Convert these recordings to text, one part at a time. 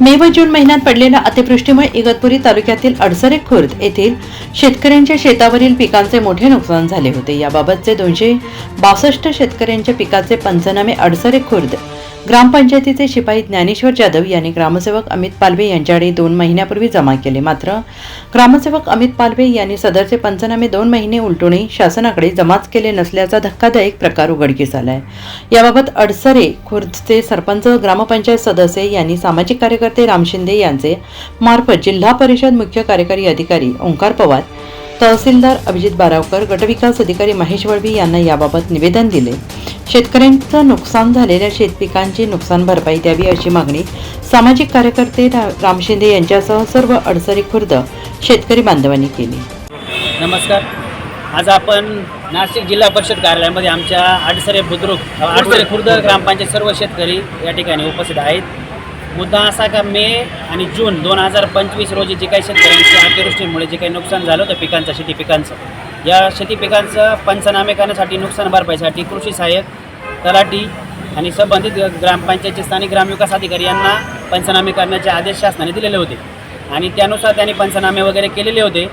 मे व जून महिन्यात पडलेल्या अतिवृष्टीमुळे इगतपुरी तालुक्यातील अडसरे खुर्द येथील शेतकऱ्यांच्या शेतावरील पिकांचे मोठे नुकसान झाले होते. याबाबतचे दोनशे बासष्ट शेतकऱ्यांच्या पिकाचे पंचनामे अडसरे खुर्द ग्रामपंचायतीचे शिपाई ज्ञानेश्वर जाधव यांनी ग्रामसेवक अमित पालवे यांच्याकडे दोन महिन्यापूर्वी जमा केले. मात्र ग्रामसेवक अमित पालवे यांनी सदरचे पंचनामे दोन महिने उलटूनही शासनाकडे जमाच केले नसल्याचा धक्कादायक प्रकार उघडकीस आलाय. याबाबत अडसरे खुर्दचे सरपंच ग्रामपंचायत सदस्य यांनी सामाजिक कार्यकर्ते राम शिंदे यांचे मार्फत जिल्हा परिषद मुख्य कार्यकारी अधिकारी ओंकार पवार तहसीलदार अभिजित बारावकर गटविकास अधिकारी महेश वळवी यांना याबाबत निवेदन दिले. शेतकऱ्यांचं नुकसान झालेल्या शेतपिकांची नुकसान भरपाई द्यावी अशी मागणी सामाजिक कार्यकर्ते राम शिंदे यांच्यासह सर्व अडसरी खुर्द शेतकरी बांधवांनी केली. नमस्कार. आज आपण नाशिक जिल्हा परिषद कार्यालयामध्ये आमच्या अडसरे बुद्रुक अडसरे खुर्द ग्रामपंचायत सर्व शेतकरी या ठिकाणी उपस्थित आहेत. मुद्दा असा का मे आणि जून दोन हजार पंचवीस रोजी जे काही शेतकऱ्यांच्या अतिवृष्टीमुळे जे काही नुकसान झालं होतं पिकांचं शेती पिकांचं या शेती पिकांचं पंचनामे करण्यासाठी नुकसान भरपाईसाठी कृषी सहाय्यक तलाठी आणि संबंधित ग्रामपंचायतचे स्थानिक ग्रामविकास अधिकारी यांना पंचनामे करण्याचे आदेश शासनाने दिलेले होते. आणि त्यानुसार त्यांनी पंचनामे वगैरे केलेले होते.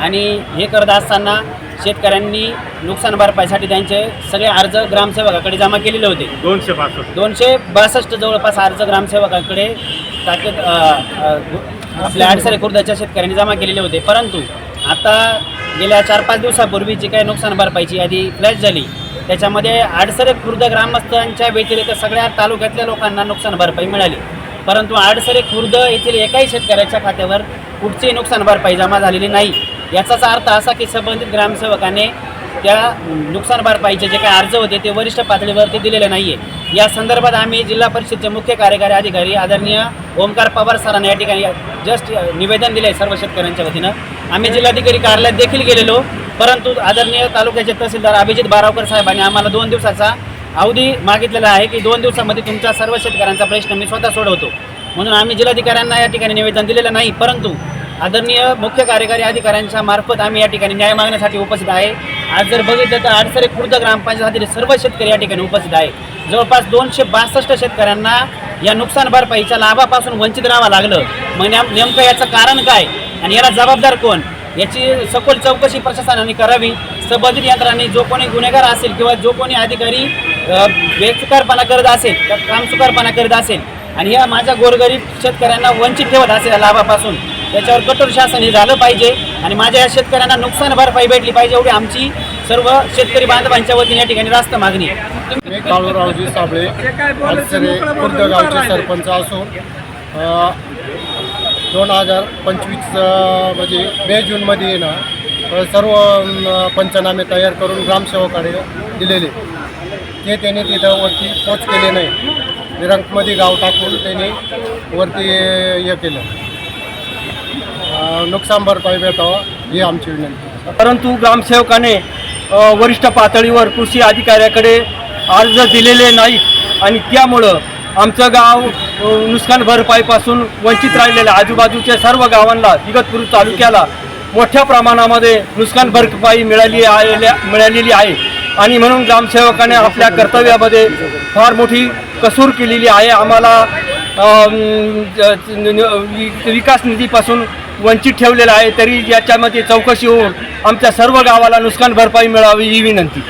आणि हे करत असताना शेतकऱ्यांनी नुकसान भरपाईसाठी त्यांचे सगळे अर्ज ग्रामसेवकाकडे जमा केलेले होते. दोनशे पासष्ट. दोनशे बासष्ट जवळपास अर्ज ग्रामसेवकाकडे अ, आपल्या अडसरे खुर्दाच्या शेतकऱ्यांनी जमा केलेले होते. परंतु आता गेल्या चार पाच दिवसापूर्वी जी काही नुकसान भरपाईची यादी फ्लॅश झाली त्याच्यामध्ये आडसरे खुर्द ग्रामस्थांच्या व्यतिरिक्त सगळ्या तालुक्यातल्या लोकांना नुकसान भरपाई मिळाली. परंतु आडसरे खुर्द येथील एकाही शेतकऱ्याच्या खात्यावर कुठचीही नुकसान भरपाई जमा झालेली नाही. याचाच अर्थ असा की संबंधित ग्रामसेवकाने त्या नुकसान भरपाईचे जे काही अर्ज होते ते वरिष्ठ पातळीवरती दिलेले नाही आहे या संदर्भात आम्ही जिल्हा परिषदचे मुख्य कार्यकारी अधिकारी आदरणीय ओमकार पवार सरांना या ठिकाणी जस्ट निवेदन दिले आहे सर्व शेतकऱ्यांच्या वतीनं. आम्ही जिल्हाधिकारी कार्यालयात देखील गेलेलो परंतु आदरणीय तालुक्याचे तहसीलदार अभिजित बारावकर साहेबांनी आम्हाला दोन दिवसाचा अवधी मागितलेला आहे की दोन दिवसामध्ये तुमच्या सर्व शेतकऱ्यांचा प्रश्न मी स्वतः सोडवतो. म्हणून आम्ही जिल्हाधिकाऱ्यांना या ठिकाणी निवेदन दिलेलं नाही परंतु आदरणीय मुख्य कार्यकारी अधिकाऱ्यांच्या मार्फत आम्ही या ठिकाणी न्याय मागण्यासाठी उपस्थित आहे. आज जर बघितलं तर आडसरे खुर्द ग्रामपंचायतीतील सर्व शेतकरी या ठिकाणी उपस्थित आहे. जवळपास दोनशे बासष्ट शेतकऱ्यांना या नुकसान भरपाईच्या लाभापासून वंचित राहावं लागलं. मग नेमकं याचं कारण काय? आणि याला जबाबदार कोण? याची सखोल चौकशी प्रशासनाने करावी. संबंधित यंत्रणांनी जो कोणी गुन्हेगार असेल किंवा जो कोणी अधिकारी बेचुकारपणा करत असेल कामचुकारपणा करत असेल आणि या माझ्या गोरगरीब शेतकऱ्यांना वंचित ठेवत असेल या लाभापासून त्याच्यावर कठोर शासन हे झालं पाहिजे आणि माझ्या या शेतकऱ्यांना नुकसान भरपाई भेटली पाहिजे एवढी आमची सर्व शेतकरी बांधवांच्या वतीने या ठिकाणी रास्त मागणी आहे. मी काळूरावजी साबळे अडसरे खुर्द गावचे सरपंच असून दोन हजार पंचवीस म्हणजे मे जूनमध्ये येणं सर्व पंचनामे तयार करून ग्रामसेवकाकडे दिलेले. ते त्याने तिथं वरती पोच केले नाही. निरंकमध्ये गाव टाकून त्याने वरती हे केलं. नुकसान भरपाई भेटावं ही आमची विनंती. परंतु ग्रामसेवकाने वरिष्ठ पातळीवर कृषी अधिकाऱ्याकडे अर्ज दिलेले नाहीत आणि त्यामुळं आमचं गाव नुकसान भरपाईपासून वंचित राहिलेल्या आजूबाजूच्या सर्व गावांना इगतपूर तालुक्याला मोठ्या प्रमाणामध्ये नुकसान भरपाई मिळाली आहे मिळालेली आहे. आणि म्हणून ग्रामसेवकाने आपल्या कर्तव्यामध्ये फार मोठी कसूर केलेली आहे. आम्हाला ज- विकास निधीपासून वंचित ठेवलेलं आहे. तरी याच्यामध्ये चौकशी होऊन आमच्या सर्व गावाला नुकसान भरपाई मिळावी ही विनंती.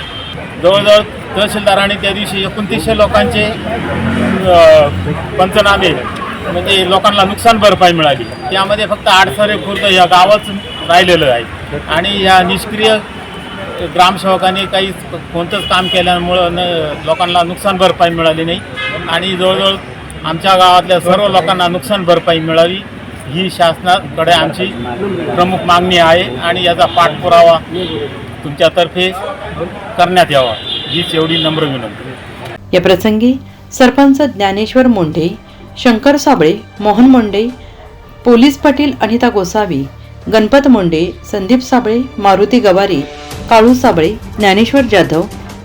जवळजवळ तहसीलदाराने त्या दिवशी एकोणतीसशे लोकांचे पंचनामे म्हणजे लोकांना नुकसान भरपाई मिळाली. त्यामध्ये फक्त आडसरे खुर्द या गावच राहिलेलं आहे. आणि या निष्क्रिय ग्रामसेवकांनी काही कोणतंच काम केल्यामुळं न लोकांना नुकसान भरपाई मिळाली नाही. आणि जवळजवळ आमच्या गावातल्या सर्व लोकांना नुकसान भरपाई मिळावी ही शासनाकडे आमची प्रमुख मागणी आहे आणि याचा पाठपुरावा तुमच्यातर्फे करण्यात यावा. हीच एवढी नम्र विनंती. या प्रसंगी सरपंच ज्ञानेश्वर मोंढे शंकर साबळे मोहन मोंडे पोलीस पाटील अनिता गोसावी गणपत मोंडे संदीप साबळे मारुती गवारी काळू साबळे ज्ञानेश्वर जाधव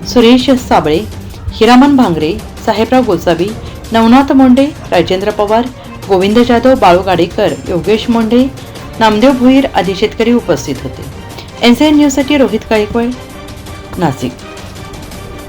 सुरेश साबळे हिरामन भांगरे साहेबराव गोसावी नवनाथ मोंढे राजेंद्र पवार गोविंद जाधव बाळू गाडेकर योगेश मोंडे नामदेव भुईर आदी शेतकरी उपस्थित होते. एन सी एन न्यूजसाठी रोहित गायकवाड नाशिक.